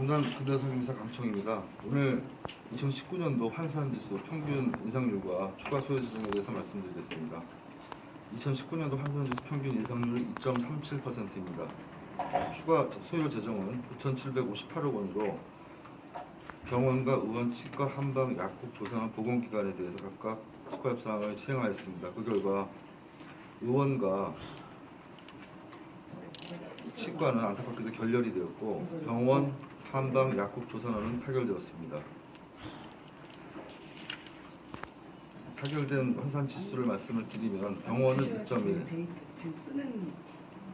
공단 근대상임사 강청입니다. 오늘 2019년도 환산지수 평균 인상률과 추가 소요 재정에 대해서 말씀드리겠습니다. 2019년도 환산지수 평균 인상률이 2.37%입니다. 추가 소요 재정은 9,758억 원으로 병원과 의원, 치과, 한방, 약국, 조산업, 보건기관에 대해서 각각 추가 협상을 시행하였습니다. 그 결과 의원과 치과는 안타깝게도 결렬이 되었고 병원, 한방, 약국, 조산업은 타결되었습니다. 타결된 환산 지수를 말씀을 드리면 병원은 2.1, 지금 쓰는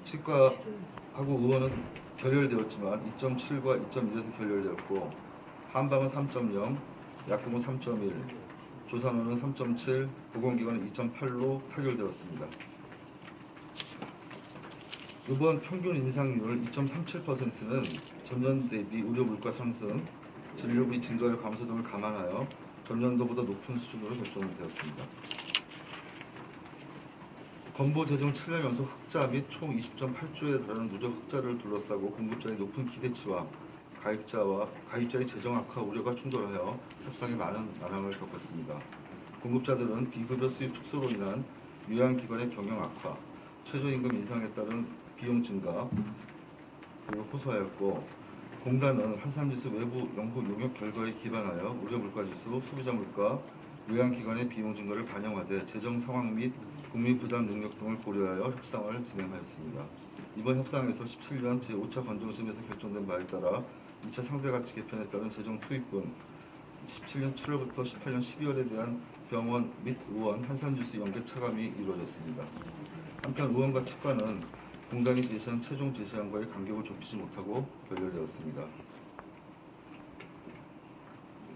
치과하고 의원은 결렬되었지만 2.7과 2.1에서 결렬되었고 한방은 3.0, 약국은 3.1, 조산업은 3.7, 보건기관은 2.8로 타결되었습니다. 이번 평균 인상률 2.37%는 전년 대비 의료 물가 상승, 진료비 증가율 감소 등을 감안하여 전년도보다 높은 수준으로 결정되었습니다. 건보 재정 7년 연속 흑자 및 총 20.8조에 달하는 누적 흑자를 둘러싸고 공급자의 높은 기대치와 가입자와 가입자의 재정 악화 우려가 충돌하여 협상에 많은 난항을 겪었습니다. 공급자들은 비급여 수입 축소로 인한 요양기관의 경영 악화, 최저임금 인상에 따른 비용 증가 호소하였고 공단은 환산지수 외부 연구 용역 결과에 기반하여 의료 물가지수, 소비자 물가, 요양기관의 비용 증가를 반영하되 재정 상황 및 국민 부담 능력 등을 고려하여 협상을 진행하였습니다. 이번 협상에서 17년 제5차 건정심에서 결정된 바에 따라 2차 상대가치 개편에 따른 재정 투입분 17년 7월부터 18년 12월에 대한 병원 및 의원 환산지수 연계 차감이 이루어졌습니다. 한편 의원과 치과는 공단이 제시한 최종 제시안과의 간격을 좁히지 못하고 결렬되었습니다.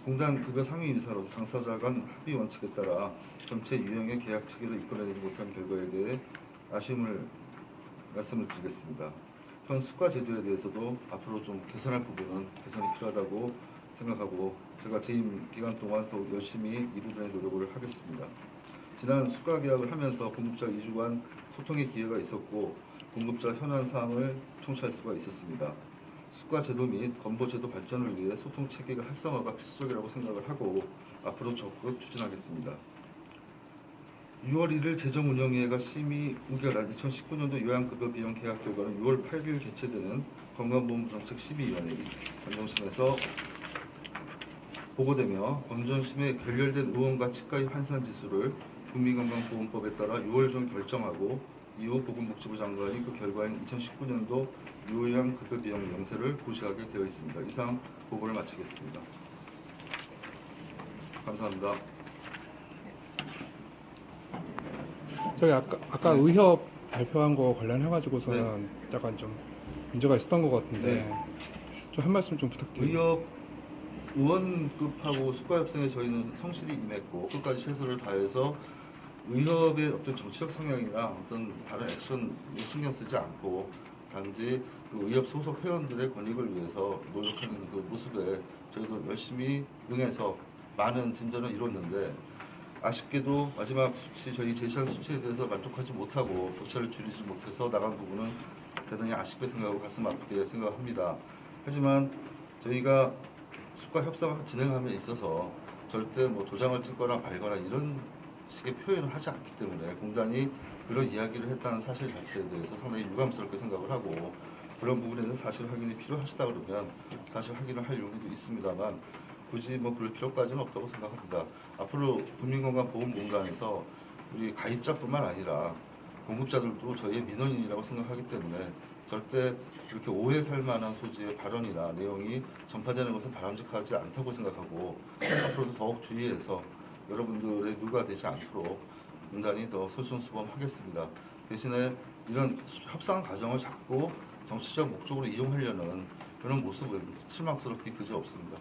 공단 급여 상임이사로서 당사자 간 합의 원칙에 따라 전체 유형의 계약 체계를 이끌어내지 못한 결과에 대해 아쉬움을 말씀을 드리겠습니다. 현 수가 제도에 대해서도 앞으로 좀 개선할 부분은 개선이 필요하다고 생각하고 제가 재임 기간 동안 더 열심히 이 부분에 노력을 하겠습니다. 지난 수가 계약을 하면서 공급자 2주간 소통의 기회가 있었고 공급자 현안 사항을 청취할 수가 있었습니다. 수가 제도 및 건보 제도 발전을 위해 소통 체계가 활성화가 필수적이라고 생각을 하고 앞으로 적극 추진하겠습니다. 6월 1일 재정운영위회가 심의 의결한 2019년도 요양급여 비용 계약 결과는 6월 8일 개최되는 건강보험부 정책 심의위원회 건정심에서 보고되며 건전심에 결렬된 의원과 치과의 환산 지수를 국민건강보험법에 따라 6월 중 결정하고 이후 보건복지부 장관이 그 결과인 2019년도 요양 급여 비용 명세를 고시하게 되어 있습니다. 이상 보고를 마치겠습니다. 감사합니다. 저희 아까 아까 의협 발표한 거 관련해가지고서는 약간 좀 문제가 있었던 것 같은데 좀한 말씀 좀 부탁드립니다. 의협 의원급하고 수가협상에 저희는 성실히 임했고 끝까지 최선을 다해서 의협의 어떤 정치적 성향이나 어떤 다른 액션에 신경 쓰지 않고 단지 그 의협 소속 회원들의 권익을 위해서 노력하는 그 모습에 저희도 열심히 응해서 많은 진전을 이뤘는데 아쉽게도 마지막 수치 저희 제시한 수치에 대해서 만족하지 못하고 격차를 줄이지 못해서 나간 부분은 대단히 아쉽게 생각하고 가슴 아프게 생각합니다. 하지만 저희가 수가 협상을 진행함에 있어서 절대 뭐 도장을 찍거나 발거나 이런 식의 표현을 하지 않기 때문에 공단이 그런 이야기를 했다는 사실 자체에 대해서 상당히 유감스럽게 생각을 하고 그런 부분에 대해서 사실 확인이 필요하시다 그러면 사실 확인을 할 용의도 있습니다만 굳이 뭐 그럴 필요까지는 없다고 생각합니다. 앞으로 국민건강보험공단에서 우리 가입자뿐만 아니라 공급자들도 저희의 민원인이라고 생각하기 때문에 절대 이렇게 오해 살 만한 소지의 발언이나 내용이 전파되는 것은 바람직하지 않다고 생각하고 앞으로도 더욱 주의해서 여러분들의 누가 되지 않도록 공단이 더 솔선수범하겠습니다. 대신에 이런 수- 협상 과정을 자꾸 정치적 목적으로 이용하려는 그런 모습은 실망스럽게 그지 없습니다.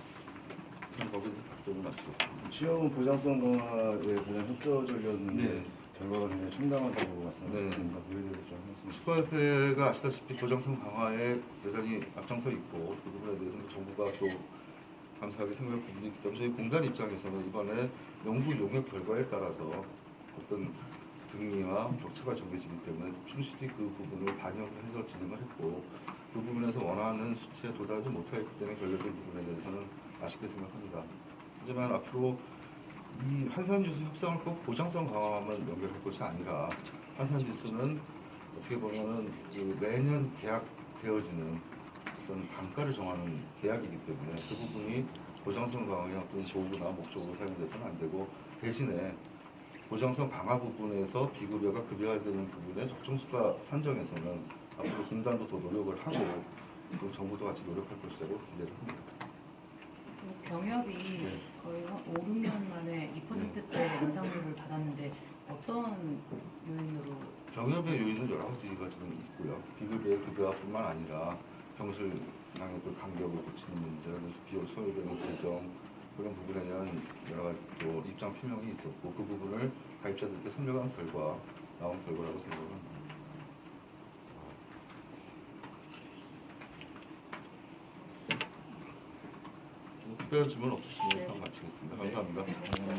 거기서 답변을 마치겠습니다. 취업 보장성 강화에 가장 협조적이었는데 네. 결과가 굉장히 참담하다고 말씀하셨습니다. 그에 대해서 좀 말씀 주시죠. 수가협회가 아시다시피 고정성 강화에 대단히 앞장서 있고 그 부분에 대해서는 정부가 또 감사하게 생각할 부분이 있기 때문에 저희 공단 입장에서는 이번에 연구 용역 결과에 따라서 어떤 등리와 격차가 정해지기 때문에 충실히 그 부분을 반영을 해서 진행을 했고 그 부분에서 원하는 수치에 도달하지 못하였기 때문에 결렬된 부분에 대해서는 아쉽게 생각합니다. 하지만 앞으로 이 환산지수 협상을 꼭 보장성 강화만 연결할 것이 아니라 환산지수는 어떻게 보면은 그 매년 계약되어지는 어떤 단가를 정하는 계약이기 때문에 그 부분이 보장성 강화의 어떤 도구나 목적으로 사용돼서는 안 되고 대신에 보장성 강화 부분에서 비급여가 급여화되는 부분에 적정수가 산정에서는 앞으로 공단도 더 노력을 하고 또 정부도 같이 노력할 것이라고 기대를 합니다. 그 병협이 네. 거의 한 5, 6년 만에 2%대 인상률을 받았는데 어떤 요인으로 병역의 요인은 여러 가지가 지금 있고요. 비급여의 급여뿐만 아니라 병실량의 그 간격을 고치는 문제, 그래서 비용 소요되는 재정 그런 부분에 대한 여러 가지 또 입장 표명이 있었고 그 부분을 가입자들께 설명한 결과 나온 결과라고 생각합니다. 특별한 질문 없으시면 마치겠습니다. 감사합니다.